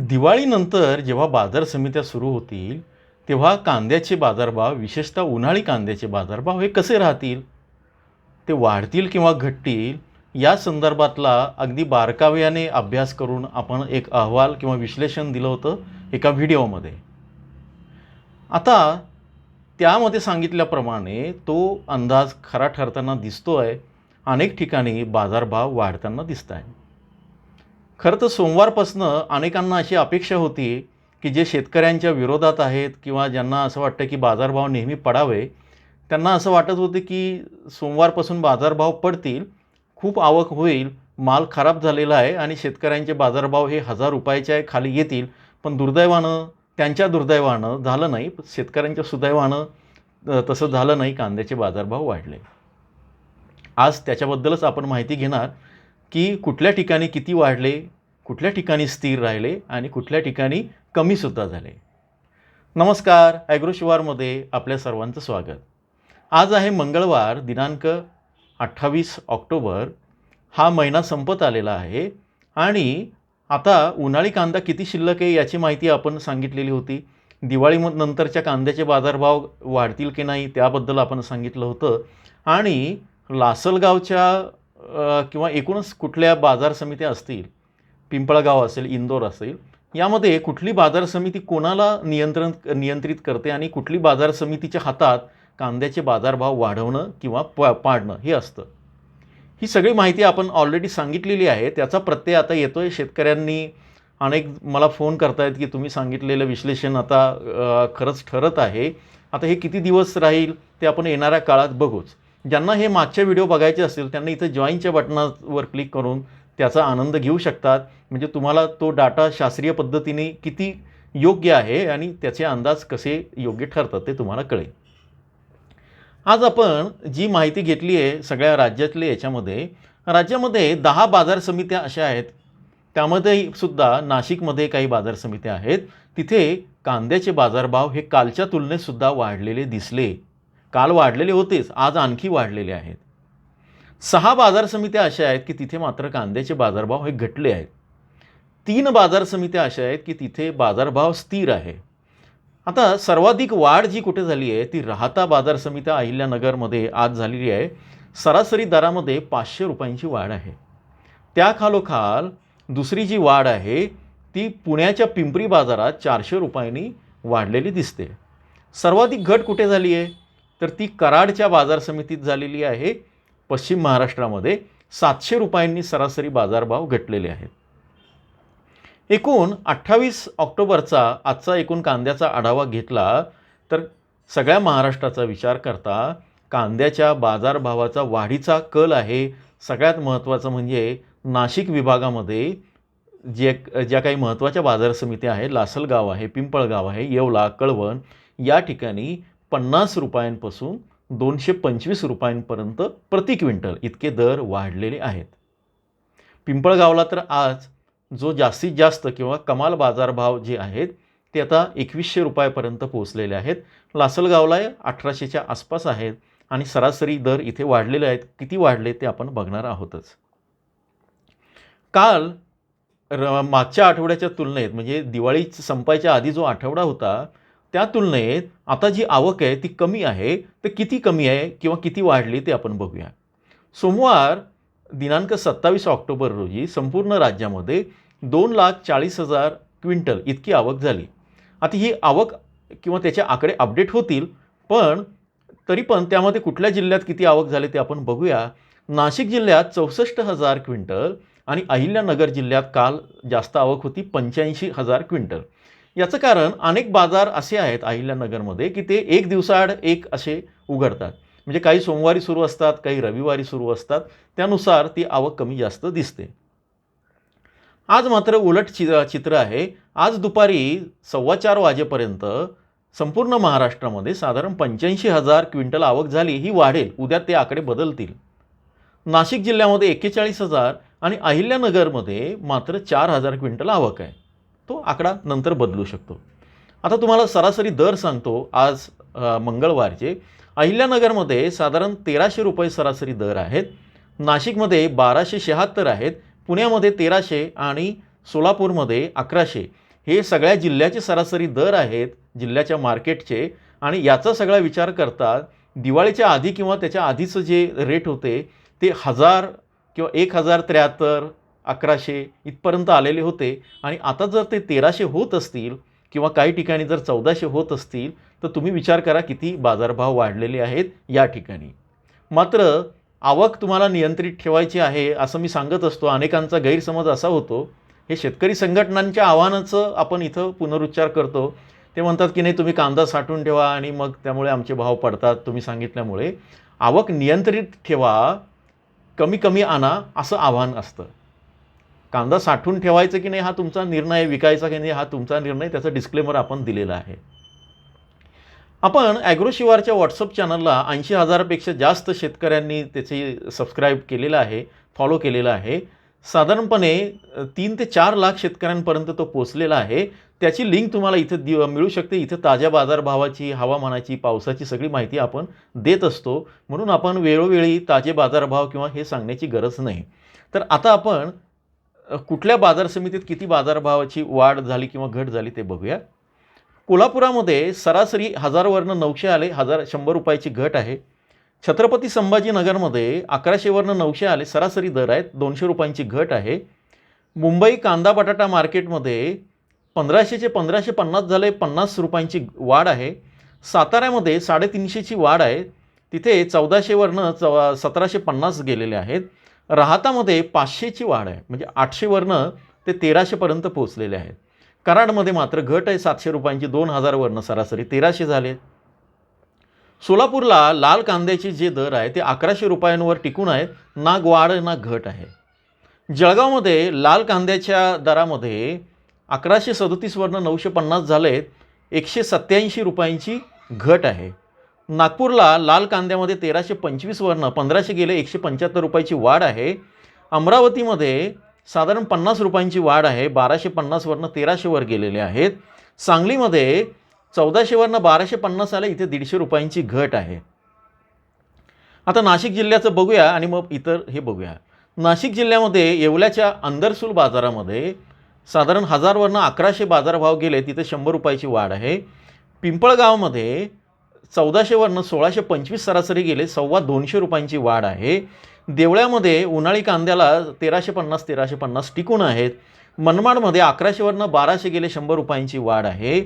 दिवाळीनंतर जेव्हा बाजार समित्या सुरू होतील तेव्हा कांद्याचे बाजारभाव विशेषतः उन्हाळी कांद्याचे बाजारभाव हे कसे राहतील? ते वाढतील किंवा घटतील? या संदर्भातला अगदी बारकाव्याने अभ्यास करून आपण एक अहवाल किंवा विश्लेषण दिलं होतं एका व्हिडिओमध्ये. आता त्यामध्ये सांगितल्याप्रमाणे तो अंदाज खरा ठरताना दिसतो आहे अनेक ठिकाणी बाजारभाव वाढताना दिसत आहे खरं तर सोमवारपासनं अनेकांना अशी अपेक्षा होती की जे शेतकऱ्यांच्या विरोधात आहेत किंवा ज्यांना असं वाटतं की बाजारभाव नेहमी पडावे त्यांना असं वाटत होतं की सोमवारपासून बाजारभाव पडतील खूप आवक होईल माल खराब झालेला आहे आणि शेतकऱ्यांचे बाजारभाव हे हजार रुपयाच्या खाली येतील. पण दुर्दैवानं त्यांच्या दुर्दैवानं झालं नाही शेतकऱ्यांच्या सुदैवानं तसं झालं नाही कांद्याचे बाजारभाव वाढले. आज त्याच्याबद्दलच आपण माहिती घेणार. की कुठल्या ठिकाणी किती वाढले कुठल्या ठिकाणी स्थिर राहिले आणि कुठल्या ठिकाणी कमीसुद्धा झाले. नमस्कार ॲग्रोशिवारमध्ये आपल्या सर्वांचं स्वागत. आज आहे मंगळवार दिनांक अठ्ठावीस ऑक्टोबर. हा महिना संपत आलेला आहे आणि आता उन्हाळी कांदा किती शिल्लक आहे याची माहिती आपण सांगितलेली होती. दिवाळी नंतरच्या कांद्याचे बाजारभाव वाढतील की नाही त्याबद्दल आपण सांगितलं होतं. आणि लासलगावच्या किंवा एकूणच कुठल्या बाजार समित्या असतील पिंपळगाव असेल इंदोर असेल यामध्ये कुठली बाजार समिती कोणाला नियंत्रण नियंत्रित करते आणि कुठली बाजार समितीच्या हातात कांद्याचे बाजारभाव वाढवणं किंवा प पाडणं हे असतं. ही सगळी माहिती आपण ऑलरेडी सांगितलेली आहे. त्याचा प्रत्यय आता येतो आहे शेतकऱ्यांनी अनेक मला फोन करतायत की तुम्ही सांगितलेलं विश्लेषण आता खरंच ठरत आहे. आता हे किती दिवस राहील ते आपण येणाऱ्या काळात बघूच. ज्यांना हे मागचे व्हिडिओ बघायचे असतील त्यांना इथं जॉईनच्या बटनावर क्लिक करून त्याचा आनंद घेऊ शकतात. म्हणजे तुम्हाला तो डाटा शास्त्रीय पद्धतीने किती योग्य आहे आणि त्याचे अंदाज कसे योग्य ठरतात ते तुम्हाला कळेल. आज आपण जी माहिती घेतली आहे सगळ्या राज्यातले याच्यामध्ये राज्यामध्ये दहा बाजार समित्या अशा आहेत. त्यामध्ये सुद्धा नाशिकमध्ये काही बाजार समित्या आहेत. तिथे कांद्याचे बाजारभाव हे कालच्या तुलनेत सुद्धा वाढलेले दिसले. काल वाढलेले होतेच आज आणखी वाढलेले आहेत. सहा बाजार समित्या अशा आहेत की तिथे मात्र कांद्याचे बाजारभाव हे घटले आहेत. तीन बाजार समित्या अशा आहेत की तिथे बाजारभाव स्थिर आहे. आता सर्वाधिक वाढ जी कुठे झाली आहे ती राहता बाजार समित्या अहिल्यानगरमध्ये आज झालेली आहे. सरासरी दरामध्ये पाचशे रुपयांची वाढ आहे. त्या खालोखाल दुसरी जी वाढ आहे ती पुण्याच्या पिंपरी बाजारात चारशे रुपयांनी वाढलेली दिसते. सर्वाधिक घट कुठे झाली आहे? तर ती कराडच्या बाजार समितीत झालेली आहे. पश्चिम महाराष्ट्रामध्ये सातशे रुपयांनी सरासरी बाजारभाव घटलेले आहेत. एकूण अठ्ठावीस ऑक्टोबरचा आजचा एकूण कांद्याचा आढावा घेतला तर सगळ्या महाराष्ट्राचा विचार करता कांद्याच्या बाजारभावाचा वाढीचा कल आहे. सगळ्यात महत्त्वाचं म्हणजे नाशिक विभागामध्ये जे ज्या काही महत्त्वाच्या बाजार समित्या आहेत लासलगाव आहे पिंपळगाव आहे येवला कळवण या ठिकाणी पन्नास रुपयांपासून दोनशे पंचवीस रुपयांपर्यंत प्रति क्विंटल इतके दर वाढलेले आहेत. पिंपळगावला तर आज जो जास्तीत जास्त किंवा कमाल बाजारभाव जे आहेत ते आता एकवीसशे रुपयापर्यंत पोहोचलेले आहेत. लासलगावला अठराशेच्या आसपास आहेत आणि सरासरी दर इथे वाढलेले आहेत. किती वाढले ते आपण बघणार आहोतच. काल र मागच्या आठवड्याच्या तुलनेत म्हणजे दिवाळी संपायच्या आधी जो आठवडा होता त्या तुलनेत आता जी आवक आहे ती कमी आहे तर किती कमी आहे किंवा किती वाढली ते आपण बघूया. सोमवार दिनांक सत्तावीस ऑक्टोबर रोजी संपूर्ण राज्यामध्ये दोन लाख चाळीस हजार क्विंटल इतकी आवक झाली. आता ही आवक किंवा त्याचे आकडे अपडेट होतील पण तरी पण त्यामध्ये कुठल्या जिल्ह्यात किती आवक झाली ते आपण बघूया. नाशिक जिल्ह्यात चौसष्ट हजार क्विंटल आणि अहिल्यानगर जिल्ह्यात काल जास्त आवक होती पंच्याऐंशी हजार क्विंटल. याचं कारण अनेक बाजार असे आहेत अहिल्यानगरमध्ये की ते एक दिवसाआड एक असे उघडतात. म्हणजे काही सोमवारी सुरू असतात काही रविवारी सुरू असतात. त्यानुसार ती आवक कमी जास्त दिसते. आज मात्र उलट चि चित्र आहे. आज दुपारी सव्वा चार वाजेपर्यंत संपूर्ण महाराष्ट्रामध्ये साधारण पंच्याऐंशी हजार क्विंटल आवक झाली ही वाढेल. उद्या ते आकडे बदलतील. नाशिक जिल्ह्यामध्ये एक्केचाळीस हजार आणि अहिल्यानगरमध्ये मात्र चार हजार क्विंटल आवक आहे. तो आकडा नंतर बदलू शकतो. आता तुम्हाला सरासरी दर सांगतो आज मंगळवारचे. अहिल्यानगरमध्ये साधारण तेराशे रुपये सरासरी दर आहेत. नाशिकमध्ये बाराशे शहात्तर आहेत. पुण्यामध्ये तेराशे आणि सोलापूरमध्ये अकराशे. हे सगळ्या जिल्ह्याचे सरासरी दर आहेत जिल्ह्याच्या मार्केटचे. आणि याचा सगळा विचार करता दिवाळीच्या आधी किंवा त्याच्या आधीचं जे रेट होते ते हजार किंवा एक हजार त्र्याहत्तर अकराशे इथपर्यंत आलेले होते. आणि आता जर ते तेराशे होत असतील किंवा काही ठिकाणी जर चौदाशे होत असतील तर तुम्ही विचार करा किती बाजारभाव वाढलेले आहेत या ठिकाणी. मात्र आवक तुम्हाला नियंत्रित ठेवायची आहे असं मी सांगत असतो. अनेकांचा गैरसमज असा होतो. हे शेतकरी संघटनांच्या आव्हानाचं आपण इथं पुनरुच्चार करतो. ते म्हणतात की नाही तुम्ही कांदा साठवून ठेवा आणि मग त्यामुळे आमचे भाव पडतात तुम्ही सांगितल्यामुळे. आवक नियंत्रित ठेवा कमी कमी आणा असं आव्हान असतं. कांदा साठवून ठेवायचं की नाही हा तुमचा निर्णय विकायचा की नाही हा तुमचा निर्णय त्याचा डिस्क्लेमर आपण दिलेला आहे. आपण ॲग्रो शिवारच्या व्हॉट्सअप चॅनलला ऐंशी हजारापेक्षा जास्त शेतकऱ्यांनी त्याचे सबस्क्राईब केलेलं आहे फॉलो केलेलं आहे. साधारणपणे तीन ते चार लाख शेतकऱ्यांपर्यंत तो पोचलेला आहे. त्याची लिंक तुम्हाला इथं दि मिळू शकते. इथं ताज्या बाजारभावाची हवामानाची पावसाची सगळी माहिती आपण देत असतो. म्हणून आपण वेळोवेळी ताजे बाजारभाव किंवा हे सांगण्याची गरज नाही. तर आता आपण कुठल्या बाजार समितीत किती बाजारभावाची वाढ झाली किंवा घट झाली ते बघूया. कोल्हापुरामध्ये सरासरी हजारवरनं नऊशे आले हजार शंभर रुपयाची घट आहे. छत्रपती संभाजीनगरमध्ये अकराशेवरनं नऊशे आले सरासरी दर आहेत दोनशे रुपयांची घट आहे. मुंबई कांदा बटाटा मार्केटमध्ये पंधराशेचे पंधराशे पन्नास झाले पन्नास रुपयांची वाढ आहे. साताऱ्यामध्ये साडेतीनशेची वाढ आहे. तिथे चौदाशेवरनं चौ सतराशे पन्नास गेलेले आहेत. राहतामध्ये पाचशेची वाढ आहे. म्हणजे आठशेवरनं ते तेराशेपर्यंत पोहोचलेले आहेत. कराडमध्ये मात्र घट आहे. सातशे रुपयांची दोन हजारवरनं सरासरी तेराशे झाले. सोलापूरला लाल कांद्याचे जे दर आहे ते अकराशे रुपयांवर टिकून आहेत. ना वाढ ना घट आहे. जळगावमध्ये लाल कांद्याच्या दरामध्ये अकराशे सदतीसवरनं नऊशे पन्नास झालेत. एकशे सत्याऐंशी रुपयांची घट आहे. नागपूरला लाल कांद्यामध्ये तेराशे पंचवीसवरनं पंधराशे गेले एकशे पंच्याहत्तर रुपयाची वाढ आहे. अमरावतीमध्ये साधारण पन्नास रुपयांची वाढ आहे. बाराशे पन्नासवरनं तेराशेवर गेलेले आहेत. सांगलीमध्ये चौदाशेवरनं बाराशे पन्नास आले इथे दीडशे रुपयांची घट आहे. आता नाशिक जिल्ह्याचं बघूया आणि मग इतर हे बघूया. नाशिक जिल्ह्यामध्ये येवल्याच्या अंदरसूल बाजारामध्ये साधारण हजारवरनं अकराशे बाजारभाव गेले तिथे शंभर रुपयाची वाढ आहे. पिंपळगावमध्ये चौदाशेवरनं सोळाशे पंचवीस सरासरी गेले सव्वा दोनशे रुपयांची वाढ आहे. देवळ्यामध्ये उन्हाळी कांद्याला तेराशे पन्नास तेराशे पन्नास टिकून आहेत. मनमाडमध्ये अकराशेवरनं बाराशे गेले शंभर रुपयांची वाढ आहे.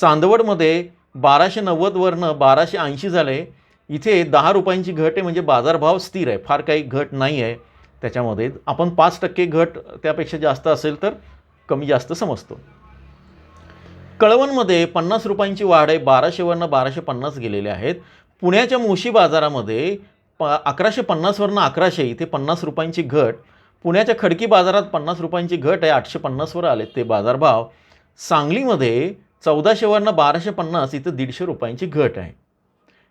चांदवडमध्ये बाराशे नव्वदवरनं बाराशे ऐंशी झाले. इथे दहा रुपयांची घट आहे म्हणजे बाजारभाव स्थिर आहे. फार काही घट नाही आहे. त्याच्यामध्ये आपण पाच टक्के घट त्यापेक्षा जास्त असेल तर कमी जास्त समजतो. कळवणमध्ये पन्नास रुपयांची वाढ आहे. बाराशेवरनं बाराशे पन्नास गेलेले आहेत. पुण्याच्या मोशी बाजारामध्ये प अकराशे पन्नासवरनं अकराशे इथे पन्नास रुपयांची घट. पुण्याच्या खडकी बाजारात पन्नास रुपयांची घट आहे. आठशे पन्नासवर आले ते बाजारभाव. सांगलीमध्ये चौदाशेवरनं बाराशे पन्नास इथं दीडशे रुपयांची घट आहे.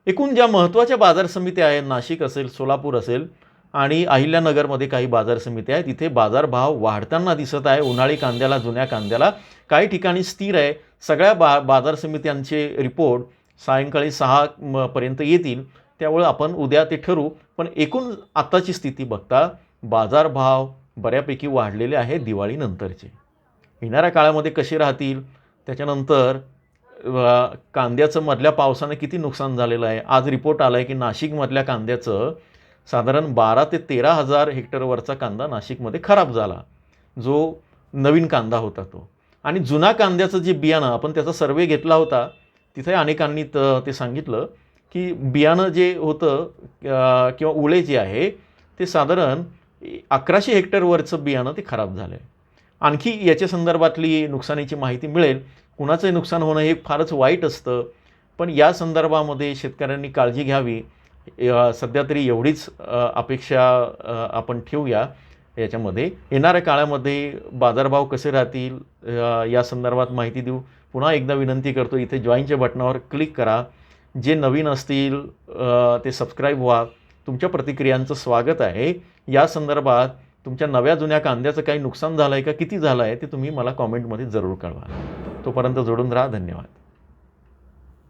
एकूण ज्या महत्त्वाच्या बाजार समित्या आहेत नाशिक असेल सोलापूर असेल आणि अहिल्यानगरमध्ये काही बाजार समित्या आहेत. तिथे बाजारभाव वाढताना दिसत आहे. उन्हाळी कांद्याला जुन्या कांद्याला काही ठिकाणी स्थिर आहे. सगळ्या बा बाजार समित्यांचे रिपोर्ट सायंकाळी सहा पर्यंत येतील. त्यामुळे आपण उद्या ते ठरू. पण एकूण आत्ताची स्थिती बघता बाजारभाव बऱ्यापैकी वाढलेले आहे दिवाळीनंतरचे. येणाऱ्या काळामध्ये कसे राहतील? त्याच्यानंतर कांद्याचं मधल्या पावसानं किती नुकसान झालेलं आहे? आज रिपोर्ट आला आहे की नाशिकमधल्या कांद्याचं साधारण बारा ते तेरा हजार हेक्टरवरचा कांदा नाशिकमध्ये खराब झाला. जो नवीन कांदा होता तो. आणि जुना कांद्याचं जे बियाणं आपण त्याचा सर्वे घेतला होता तिथे अनेकांनी त ते सांगितलं की बियाणं जे होतं किंवा उळे जे आहे ते साधारण अकराशे हेक्टरवरचं बियाणं ते खराब झालं आहे आणखी याच्या संदर्भातली नुकसानीची माहिती मिळेल. कुणाचंही नुकसान होणं हे फारच वाईट असतं. पण या संदर्भामध्ये शेतकऱ्यांनी काळजी घ्यावी. सध्या तरी एवढीच अपेक्षा आपण ठेवूया याच्यामध्ये. येणाऱ्या काळामध्ये बाजारभाव कसे राहतील या संदर्भात माहिती देऊ. पुन्हा एकदा विनंती करतो इथे जॉईनच्या बटनावर क्लिक करा. जे नवीन असतील ते सबस्क्राईब व्हा. तुमच्या प्रतिक्रियांचं स्वागत आहे. या संदर्भात तुमच्या नव्या जुन्या कांद्याचं काही नुकसान झालं आहे का किती झालं आहे ते तुम्ही मला कॉमेंटमध्ये जरूर कळवा. तोपर्यंत जोडून राहा. धन्यवाद.